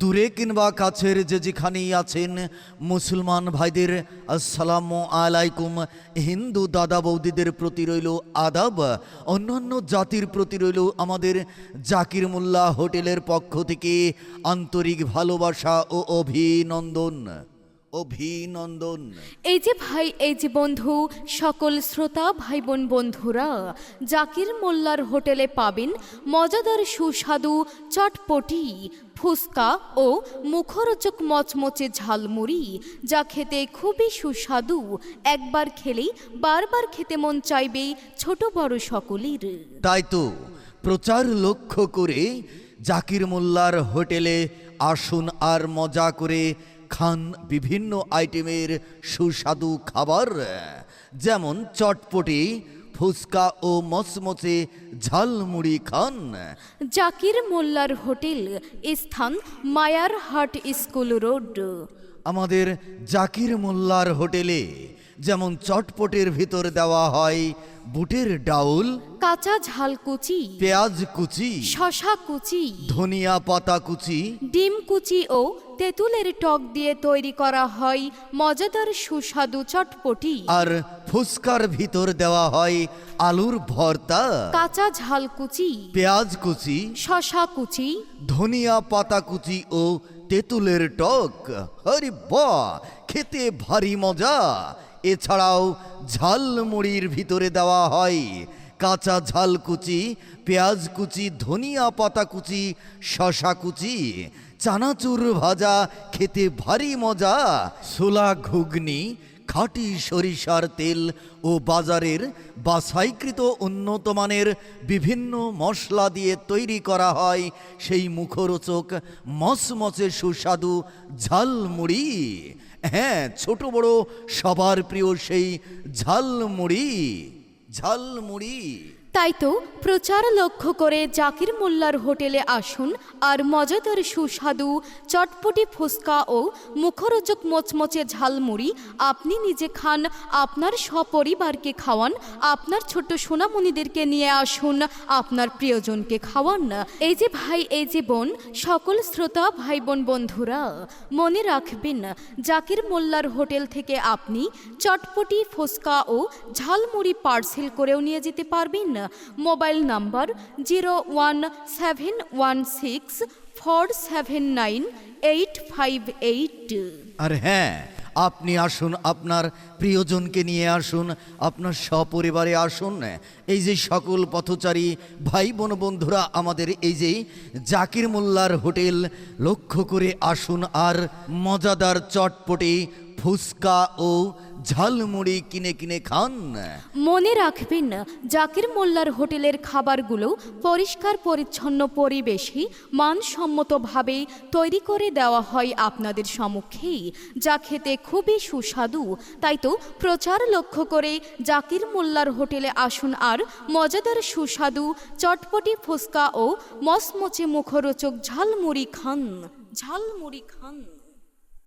দূরে কিংবা কাছের যে যেখানেই আছেন, মুসলমান ভাইদের আসসালামু আলাইকুম। হিন্দু দাদা বৌদিদের প্রতি রইল আদাব, অন্যান্য জাতির প্রতি রইল আমাদের জাকির মোল্লা হোটেলের পক্ষ থেকে আন্তরিক ভালোবাসা ও অভিনন্দন। অভিনন্দন। এই যে ভাই এই যে বন্ধু সকল শ্রোতা ভাই বোন বন্ধুরা জাকির মোল্লার হোটেলে পাবেন মজাদার সুস্বাদু চটপটি ফুচকা ও মুখরোচক মচমচে ঝালমুড়ি যা খেতে খুবই সুস্বাদু। একবার খেলেই বারবার খেতে মন চাইবে ছোট বড় সকলের। তাই তো প্রচার লক্ষ্য করে জাকির মোল্লার হোটেলে আসুন আর মজা করে খান বিভিন্ন আইটেমের সুস্বাদু খাবার যেমন চটপটি ফুচকা ও মচমচে ঝালমুড়ি খান। জাকির মোল্লার হোটেল স্থান মায়ার হাট স্কুল রোড। আমাদের জাকির মোল্লার হোটেলে যেমন চটপটের ভিতর দেওয়া হয় বুটের ডাউল কাঁচা ঝাল কুচি পেঁয়াজ কুচি শশা কুচি ধনিয়া পাতা কুচি ডিম কুচি ও তেঁতুলের টক দিয়ে তৈরি করা হয় মজাদার সুস্বাদু চটপটি। আর ফুসকার ভিতর দেওয়া হয় আলুর ভর্তা কাঁচা ঝাল কুচি পেঁয়াজ কুচি শশা কুচি ধনিয়া পাতা কুচি ও তেঁতুলের টক। হরি বাহ খেতে ভারী মজা। এছাড়াও ঝালমুড়ির ভিতরে দেওয়া হয় কাঁচা ঝাল কুচি, পেঁয়াজ কুচি, ধনিয়া পাতা কুচি শশা কুচি। চানাচুর ভাজা, খেতে ভারী মজা। সোলা ঘুগনি, খাটি সরিষার তেল ও বাজারের বাছাইকৃত উন্নত মানের বিভিন্ন মশলা দিয়ে তৈরি করা হয়। সেই মুখরোচক মচমচে সুস্বাদু ঝালমুড়ি। হ্যাঁ ছোট বড় সবার প্রিয় সেই ঝালমুড়ি। ঝালমুড়ি। তাই তো প্রচার লক্ষ্য করে জাকির মোল্লার হোটেলে আসুন আর মজাদার সুস্বাদু চটপটি ফুচকা ও মুখরোচক মচমচে ঝালমুড়ি আপনি নিজে খান, আপনার সপরিবারকে খাওয়ান, আপনার ছোট্ট সোনামণিদেরকে নিয়ে আসুন, আপনার প্রিয়জনকে খাওয়ান। এই যে ভাই, এই যে বোন, সকল শ্রোতা ভাই বোন বন্ধুরা, মনে রাখবেন, জাকির মোল্লার হোটেল থেকে আপনি চটপটি ফুচকা ও ঝালমুড়ি পার্সেল করেও নিয়ে যেতে পারবেন। Mobile number zero one seven one six four seven nine eight five eight. আর হ্যাঁ আপনি আসুন, আপনার প্রিয়জনকে নিয়ে আসুন, আপনার সপরিবারে আসুন। এই যে সকল পথচারী, ভাই বোন বন্ধুরা আমাদের, এই যে জাকির মোল্লার হোটেল, লক্ষ্য করে আসুন। আর মজাদার চটপটি ফুচকা ও ঝালমুড়ি কিনে কিনে খান। মনে রাখবেন, জাকির মোল্লার হোটেলের খাবারগুলো পরিষ্কার পরিচ্ছন্ন পরিবেশে মানসম্মতভাবে তৈরি করে দেওয়া হয় আপনাদের সম্মুখেই যা খেতে খুবই সুস্বাদু। তাই তো প্রচার লক্ষ্য করে জাকির মোল্লার হোটেলে আসুন আর মজাদার সুস্বাদু চটপটি ফুসকা ও মসমচে মুখরোচক ঝালমুড়ি খান। ঝালমুড়ি খান।